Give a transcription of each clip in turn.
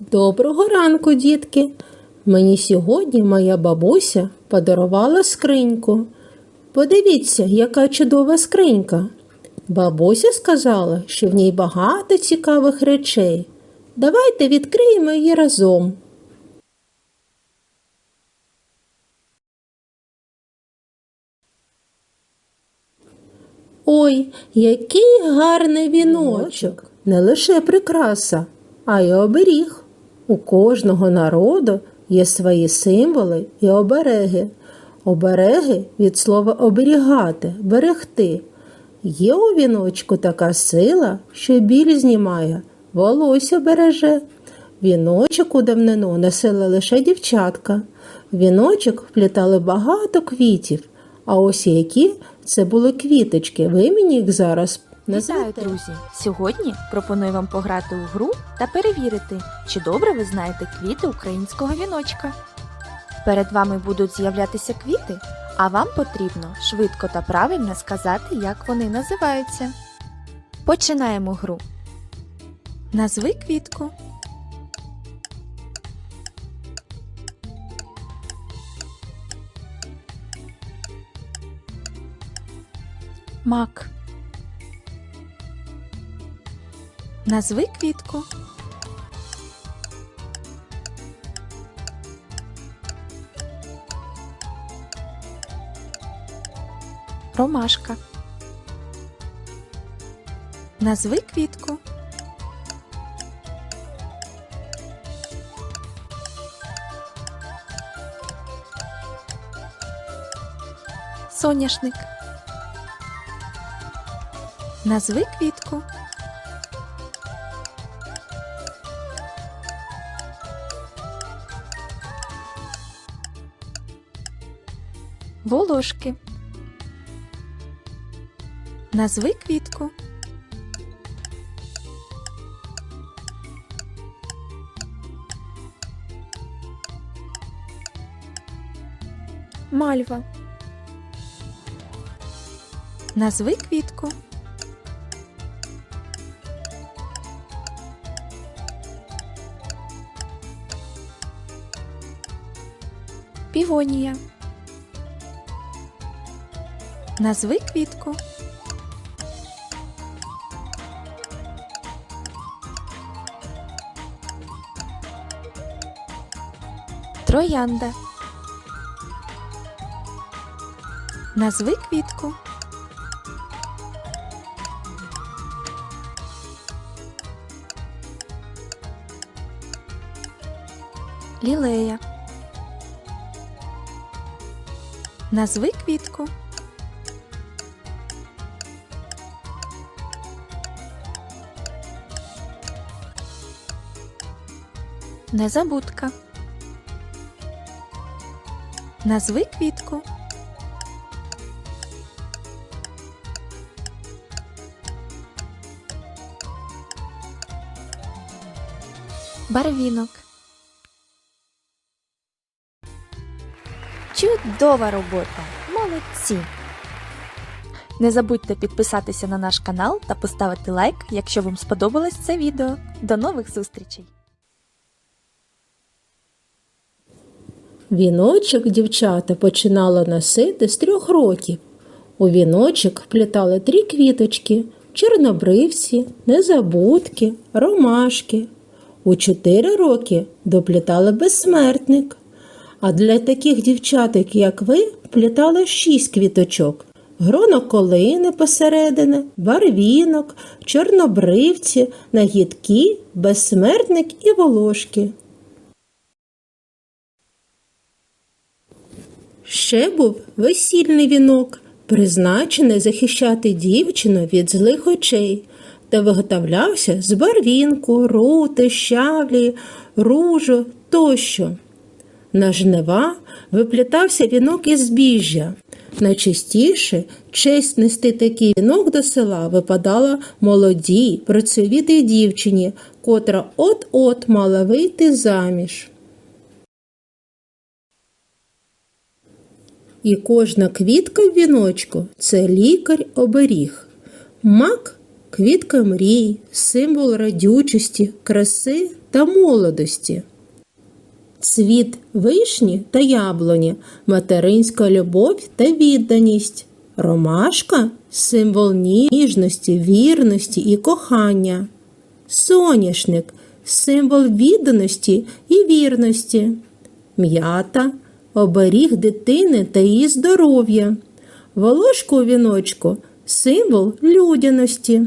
Доброго ранку, дітки. Мені сьогодні моя бабуся подарувала скриньку. Подивіться, яка чудова скринька. Бабуся сказала, що в ній багато цікавих речей. Давайте відкриємо її разом. Ой, який гарний віночок! Не лише прикраса, а й оберіг. У кожного народу є свої символи і обереги. Обереги від слова оберігати, берегти. Є у віночку така сила, що біль знімає, волосся береже. Віночок у давнину носили лише дівчатка. Віночок вплітали багато квітів, а ось які це були квіточки. Ви їх зараз Вітаю, друзі! Сьогодні пропоную вам пограти у гру та перевірити, чи добре ви знаєте квіти українського віночка. Перед вами будуть з'являтися квіти, а вам потрібно швидко та правильно сказати, як вони називаються. Починаємо гру. Назви квітку. Мак. Назви квітку. Ромашка. Назви квітку. Соняшник. Назви квітку. Волошки. Назви квітку. Мальва. Назви квітку. Півонія. Назви квітку. Троянда. Назви квітку. Лілея. Назви квітку. Незабудка. Назви квітку. Барвінок. Чудова робота! Молодці! Не забудьте підписатися на наш канал та поставити лайк, якщо вам сподобалось це відео. До нових зустрічей! Віночок дівчата починала носити з трьох років. У віночок вплітали три квіточки чорнобривці, незабудки, ромашки. У чотири роки доплітали безсмертник. А для таких дівчаток, як ви, вплітали шість квіточок. Гроно колини посередині, барвінок, чорнобривці, нагідки, безсмертник і волошки. Ще був весільний вінок, призначений захищати дівчину від злих очей, та виготовлявся з барвінку, рути, щавлі, ружу тощо. На жнива виплітався вінок із збіжжя. Найчастіше честь нести такий вінок до села випадала молодій, працьовітій дівчині, котра от-от мала вийти заміж. І кожна квітка в віночку це лікар-оберіг. Мак квітка мрій, символ радючості, краси та молодості. Цвіт вишні та яблуні, материнська любов та відданість. Ромашка символ ніжності, вірності і кохання. Соняшник символ відданості і вірності. М'ята оберіг дитини та її здоров'я. Волошко у віночку символ людяності.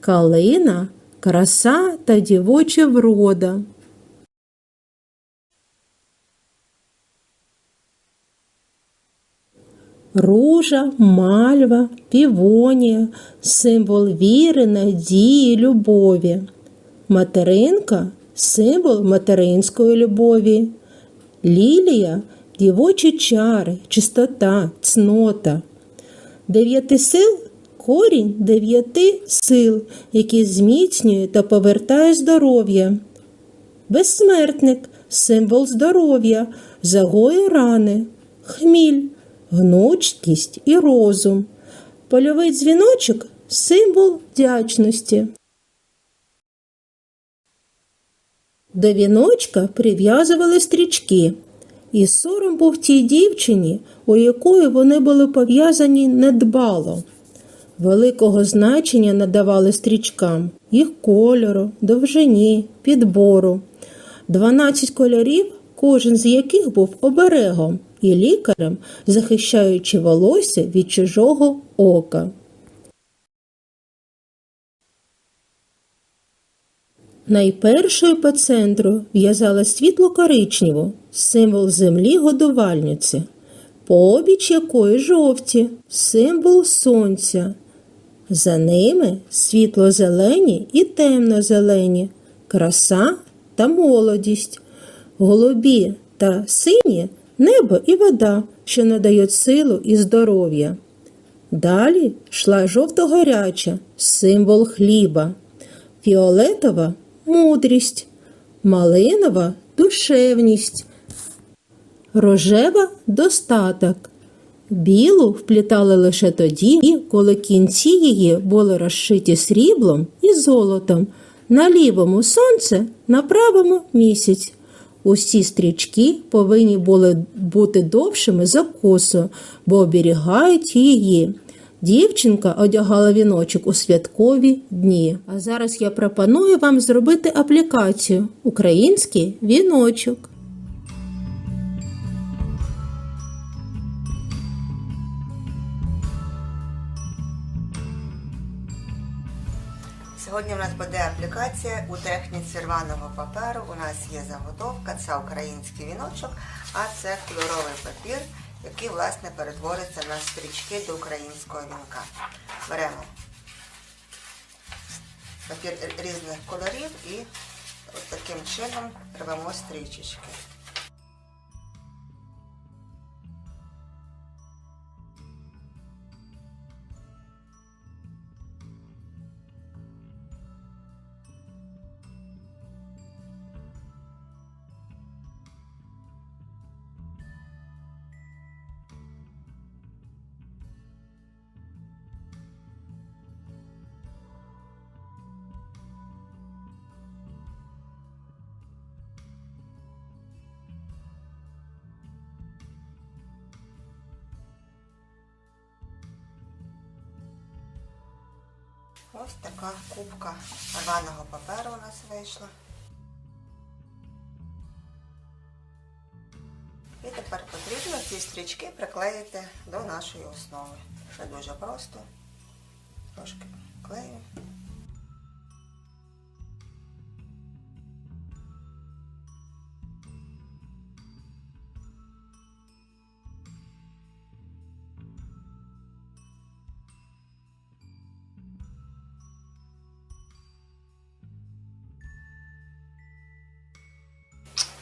Калина краса та дівоча врода. Ружа, мальва, півонія символ віри, надії, любові. Материнка символ материнської любові. Лілія дівочі чари, чистота, цнота. Дев'яти сил корінь дев'яти сил, які зміцнює та повертає здоров'я. Безсмертник символ здоров'я, загоє рани, хміль, гнучкість і розум. Польовий дзвіночок символ вдячності. До віночка прив'язували стрічки, і сором був тій дівчині, у якої вони були пов'язані недбало. Великого значення надавали стрічкам, їх кольору, довжині, підбору. Дванадцять кольорів, кожен з яких був оберегом і лікарем, захищаючи волосся від чужого ока. Найпершою по центру в'язала світло коричневу, символ землі годувальниці, пообіч якої жовті, символ сонця. За ними світло-зелені і темно-зелені, краса та молодість, голубі та сині небо і вода, що надають силу і здоров'я. Далі йшла жовто-гаряча, символ хліба, фіолетова мудрість, малинова душевність, рожева достаток. Білу вплітали лише тоді, коли кінці її були розшиті сріблом і золотом, на лівому сонце, на правому місяць. Усі стрічки повинні були бути довшими за косу, бо оберігають її. Дівчинка одягала віночок у святкові дні. А зараз я пропоную вам зробити аплікацію Український віночок. Сьогодні у нас буде аплікація у техніці рваного паперу. У нас є заготовка, це український віночок, а це кольоровий папір, який власне перетвориться на стрічки до українського вінка. Беремо папір різних кольорів і от таким чином рвемо стрічечки. Ось така кубка рваного паперу у нас вийшла. І тепер потрібно ці стрічки приклеїти до нашої основи. Це дуже просто. Трошки клею.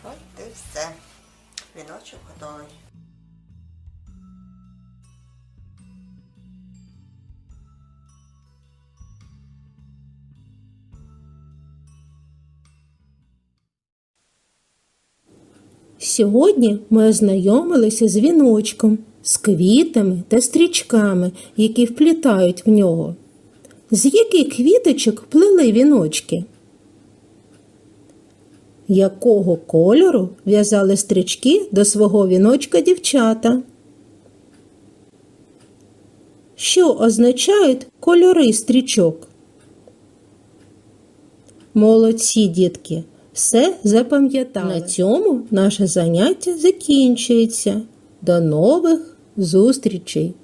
От і все. Віночок готовий. Сьогодні ми ознайомилися з віночком, з квітами та стрічками, які вплітають в нього. З яких квіточок плели віночки? Якого кольору в'язали стрічки до свого віночка дівчата? Що означають кольори стрічок? Молодці, дітки, все запам'ятали. На цьому наше заняття закінчується. До нових зустрічей!